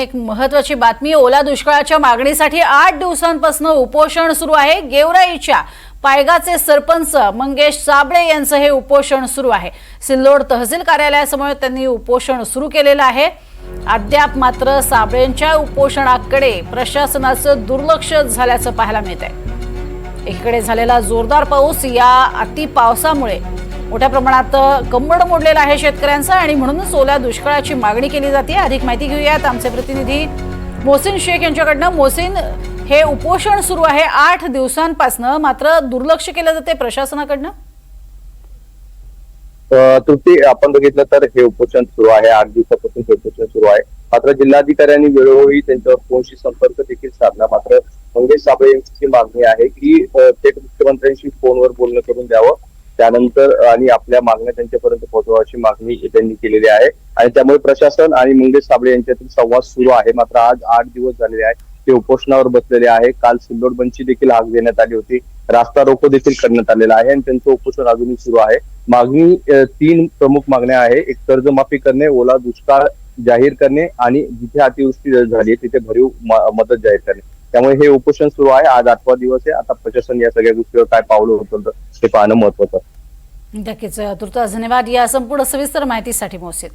एक महत्वाची बातमी ओला दुष्काळाच्या मागणीसाठी आठ दिवसांपासून उपोषण सुरू आहे. गेवराईच्या पायगाचे सरपंच मंगेश साबळे यांचं हे उपोषण सुरू आहे. सिल्लोड तहसील कार्यालयासमोर त्यांनी उपोषण सुरू केलेलं आहे. अद्याप मात्र साबळेंच्या उपोषणाकडे प्रशासनाचं दुर्लक्ष झाल्याचं पाहायला मिळत आहे एकीकडे झालेला जोरदार पाऊस या अति पावसामुळे मोठ्या प्रमाणात कंबड मोडलेला आहे शेतकऱ्यांचा आणि म्हणूनच ओल्या दुष्काळाची मागणी केली जाते. अधिक माहिती घेऊयात. आमचे प्रतिनिधी मोहसिन शेख यांच्याकडनं. मोहसिन हे उपोषण सुरू आहे आठ दिवसांपासनं. मात्र दुर्लक्ष केलं जाते प्रशासनाकडनं? तृप्ती आपण बघितलं तर हे उपोषण सुरू आहे. आठ दिवसापासून हे उपोषण सुरू आहे. मात्र जिल्हाधिकाऱ्यांनी वेळोवेळी त्यांच्यावर फोनशी संपर्क देखील साधला. मात्र मंगेश साबळे यांची मागणी आहे की थेट मुख्यमंत्र्यांशी फोनवर बोलणं करून द्यावं. त्यानंतर आणि आपल्या मागण्या त्यांच्यापर्यंत पोहोचवायची मागणी त्यांनी केलेली आहे. आणि त्यामुळे प्रशासन आणि मंगेश साबळे यांच्यातील संवाद सुरू आहे. मात्र आज आठ दिवस झालेले आहे ते उपोषणावर बसलेले आहे. काल सिल्लोड बंदची देखील हाक देण्यात आली होती. रास्ता रोको देखील करण्यात आलेला आहे आणि त्यांचं उपोषण अजूनही सुरू आहे. मागणी तीन प्रमुख मागण्या आहे एक कर्जमाफी करणे ओला दुष्काळ जाहीर करणे आणि जिथे अतिवृष्टी झाली तिथे भरीव मदत जाहीर करणे. त्यामुळे हे उपोषण सुरू आहे. आज आठवा दिवस आहे. आता प्रशासन या सगळ्या गोष्टीवर काय पावलं होतं हे पाहणं महत्वाचं. नक्कीच तुर्तास धन्यवाद. या संपूर्ण सविस्तर माहितीसाठी मोहसिन.